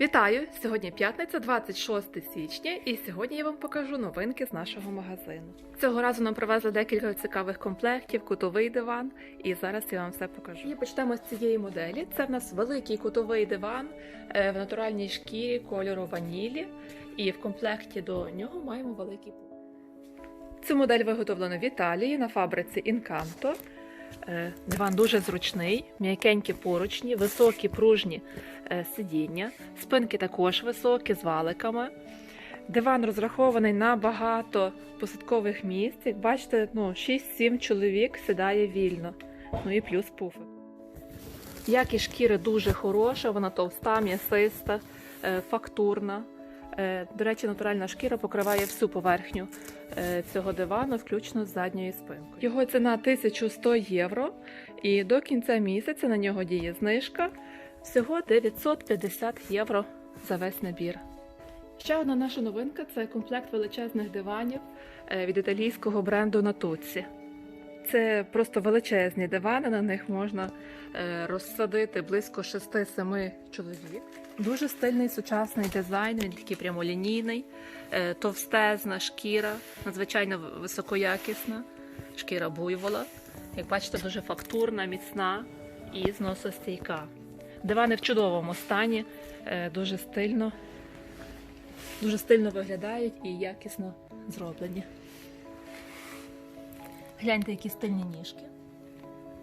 Вітаю! Сьогодні п'ятниця, 26 січня, і сьогодні я вам покажу новинки з нашого магазину. Цього разу нам привезли декілька цікавих комплектів, кутовий диван, і зараз я вам все покажу. І почнемо з цієї моделі. Це в нас великий кутовий диван е, в натуральній шкірі кольору ванілі, і в комплекті до нього маємо великий пуф. Цю модель виготовлено в Італії на фабриці Інканто. Е, Диван дуже зручний, м'якенькі поручні, високі пружні е, сидіння, спинки також високі з валиками. Диван розрахований на багато посадкових місць. Як бачите, ну, 6-7 чоловік сідає вільно. Ну і плюс пуфик. Якість шкіри дуже хороша, вона товста, м'ясиста, е, фактурна. Е, До речі, натуральна шкіра покриває всю поверхню е, цього дивану, включно з задньою спинкою. Його ціна 1100 євро, і до кінця місяця на нього діє знижка всього 950 євро за весь набір. Ще одна наша новинка це комплект величезних диванів е, від італійського бренду Natuzzi. Це просто величезні дивани, на них можна е, розсадити близько 6-7 чоловік. Дуже стильний сучасний дизайн, він такий прямолінійний, е, товстезна шкіра, надзвичайно високоякісна, шкіра буйвола. Як бачите, дуже фактурна, міцна і зносостійка. Дивани в чудовому стані, е, дуже стильно, дуже стильно виглядають і якісно зроблені. Гляньте, які стильні ніжки.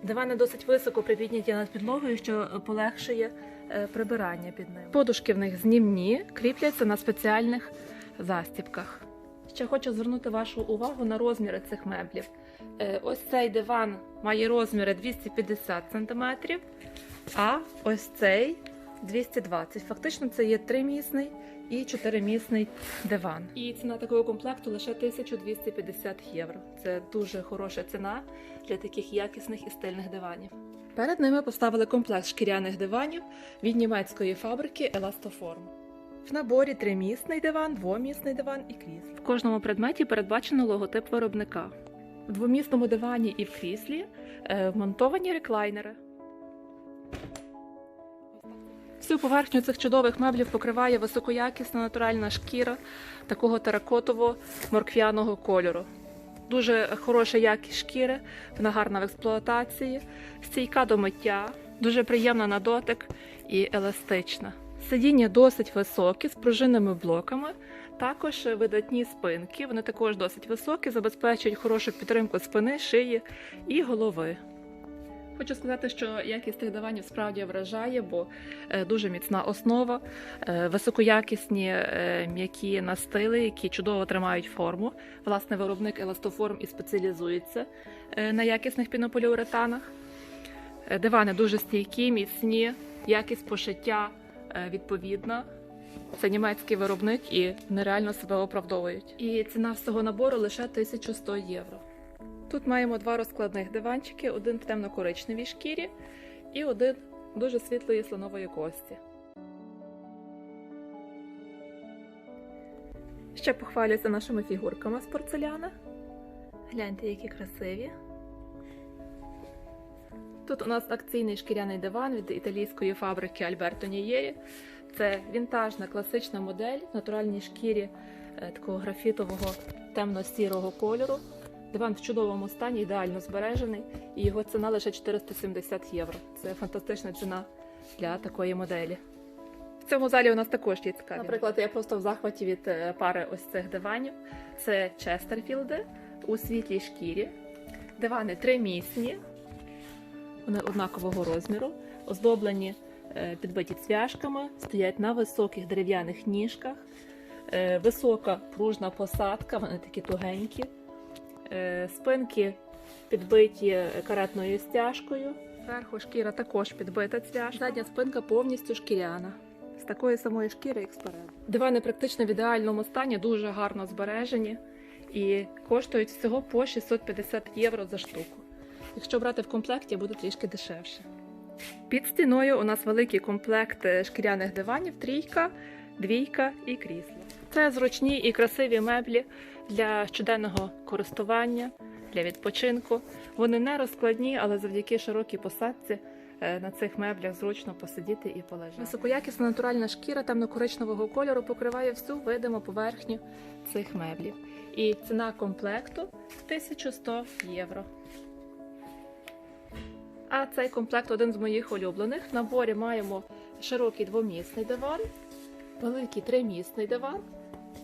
Дивани досить високо припідняті над підлогою, що полегшує е, прибирання під ним. Подушки в них знімні, кріпляться на спеціальних застібках. Ще хочу звернути вашу увагу на розміри цих меблів. Е, Ось цей диван має розміри 250 см, а ось цей 220 Фактично, це є тримісний і чотиримісний диван. І ціна такого комплекту лише 1250 євро. Це дуже хороша ціна для таких якісних і стильних диванів. Перед ними поставили комплект шкіряних диванів від німецької фабрики Elastoform. В наборі тримісний диван, двомісний диван і крісло. В кожному предметі передбачено логотип виробника. В двомісному дивані і в кріслі е, вмонтовані реклайнери. Всю поверхню цих чудових меблів покриває високоякісна натуральна шкіра такого теракотово-морквяного кольору. Дуже хороша якість шкіри, вона гарна в експлуатації, стійка до миття, дуже приємна на дотик і еластична. Сидіння досить високі з пружинними блоками, також видатні спинки. Вони також досить високі, забезпечують хорошу підтримку спини, шиї і голови. Хочу сказати, що якість тих диванів справді вражає, бо е, дуже міцна основа, е, високоякісні е, м'які настили, які чудово тримають форму. Власне, виробник Еластоформ і спеціалізується на якісних пінополіуретанах. Дивани дуже стійкі, міцні, якість пошиття відповідна. Це німецький виробник і нереально себе оправдовують. І ціна всього набору лише 1100 євро. Тут маємо два розкладних диванчики: один в темно-коричневій шкірі і один дуже світлої слонової кості. Ще похвалюся нашими фігурками з порцеляна. Гляньте, які красиві. Тут у нас акційний шкіряний диван від італійської фабрики Альберто Нієрі. Це вінтажна класична модель в натуральній шкірі е, такого графітового темно-сірого кольору. Диван в чудовому стані, ідеально збережений, і його ціна лише 470 євро. Це фантастична ціна для такої моделі. В цьому залі у нас також є цікаві. Наприклад, я просто в захваті від е, пари ось цих диванів. Це Честерфілди у світлій шкірі. Дивани тримісні, вони однакового розміру, оздоблені е, підбиті цвяшками, стоять на високих дерев'яних ніжках, Е, висока пружна посадка, вони такі тугенькі. Е, Спинки підбиті каретною стяжкою. Зверху шкіра також підбита цвяшка. Задня спинка повністю шкіряна. З такої самої шкіри, як спереду. Дивани практично в ідеальному стані, дуже гарно збережені і коштують всього по 650 євро за штуку. Якщо брати в комплекті, буде трішки дешевше. Під стіною у нас великий комплект е, шкіряних диванів, трійка, двійка і крісло. Це зручні і красиві меблі для щоденного користування, для відпочинку. Вони не розкладні, але завдяки широкій посадці е, на цих меблях зручно посидіти і полежати. Високоякісна натуральна шкіра темно-коричневого кольору покриває всю видиму поверхню цих меблів. І ціна комплекту 1100 євро. А цей комплект один з моїх улюблених. В наборі маємо широкий двомісний диван, великий тримісний диван,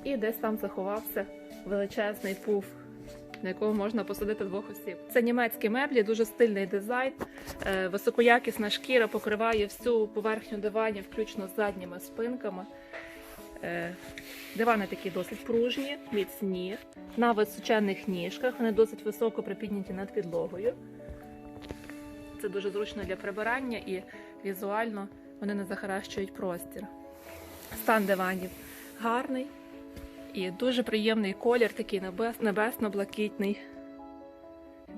і десь там заховався величезний пуф, на якого можна посадити двох осіб. Це німецькі меблі, дуже стильний дизайн, е, високоякісна шкіра покриває всю поверхню диванів, включно з задніми спинками. Е, Дивани такі досить пружні, міцні, на височених ніжках, вони досить високо припідняті над підлогою. Це дуже зручно для прибирання і візуально вони не захаращують простір. Стан диванів гарний і дуже приємний колір, такий небес, небесно-блакитний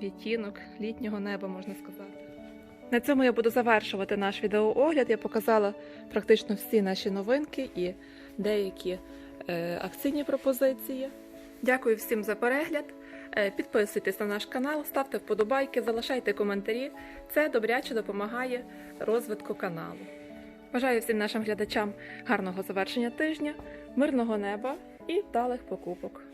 відтінок літнього неба, можна сказати. На цьому я буду завершувати наш відеоогляд. Я показала практично всі наші новинки і деякі е, акційні пропозиції. Дякую всім за перегляд. Е, Підписуйтесь на наш канал, ставте вподобайки, залишайте коментарі. Це добряче допомагає розвитку каналу. Бажаю всім нашим глядачам гарного завершення тижня, мирного неба і вдалих покупок.